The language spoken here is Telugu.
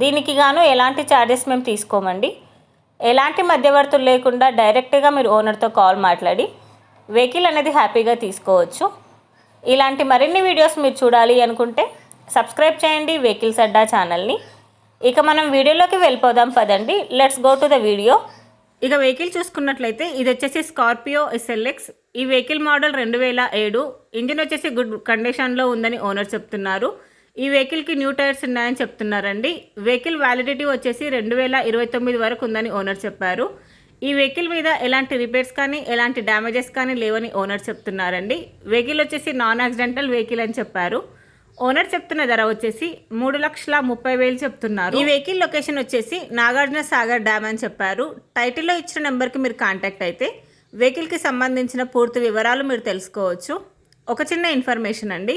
దీనికి గాను ఎలాంటి ఛార్జెస్ మేము తీసుకోమండి. ఎలాంటి మధ్యవర్తులు లేకుండా డైరెక్ట్గా మీరు ఓనర్తో కాల్ మాట్లాడి వెహికల్ అనేది హ్యాపీగా తీసుకోవచ్చు. ఇలాంటి మరిన్ని వీడియోస్ మీరు చూడాలి అనుకుంటే సబ్స్క్రైబ్ చేయండి వెహికల్స్ అడ్డా ఛానల్ని ఇక మనం వీడియోలోకి వెళ్ళిపోదాం పదండి. Let's go to the video ఇక వెహికల్ చూసుకున్నట్లయితే ఇది వచ్చేసి స్కార్పియో ఎస్ఎల్ఎక్స్ ఈ వెహికల్ మోడల్ రెండు వేల ఏడు. ఇంజిన్ వచ్చేసి గుడ్ కండిషన్లో ఉందని ఓనర్ చెప్తున్నారు. ఈ వెహికల్కి న్యూ టైర్స్ ఉన్నాయని చెప్తున్నారండి. వెహికల్ వ్యాలిడిటీ వచ్చేసి రెండు వేల ఇరవై తొమ్మిది వరకు ఉందని ఓనర్ చెప్పారు. ఈ వెహికల్ మీద ఎలాంటి రిపేర్స్ కానీ ఎలాంటి డ్యామేజెస్ కానీ లేవని ఓనర్ చెప్తున్నారండి. వెహికల్ వచ్చేసి నాన్ యాక్సిడెంటల్ వెహికల్ అని చెప్పారు. ఓనర్ చెప్తున్న ధర వచ్చేసి మూడు లక్షల ముప్పై వేలు చెప్తున్నారు. ఈ వెహికల్ లొకేషన్ వచ్చేసి నాగార్జున సాగర్ డ్యామ్ అని చెప్పారు. టైటిల్లో ఇచ్చిన నెంబర్కి మీరు కాంటాక్ట్ అయితే వెహికల్కి సంబంధించిన పూర్తి వివరాలు మీరు తెలుసుకోవచ్చు. ఒక చిన్న ఇన్ఫర్మేషన్ అండి.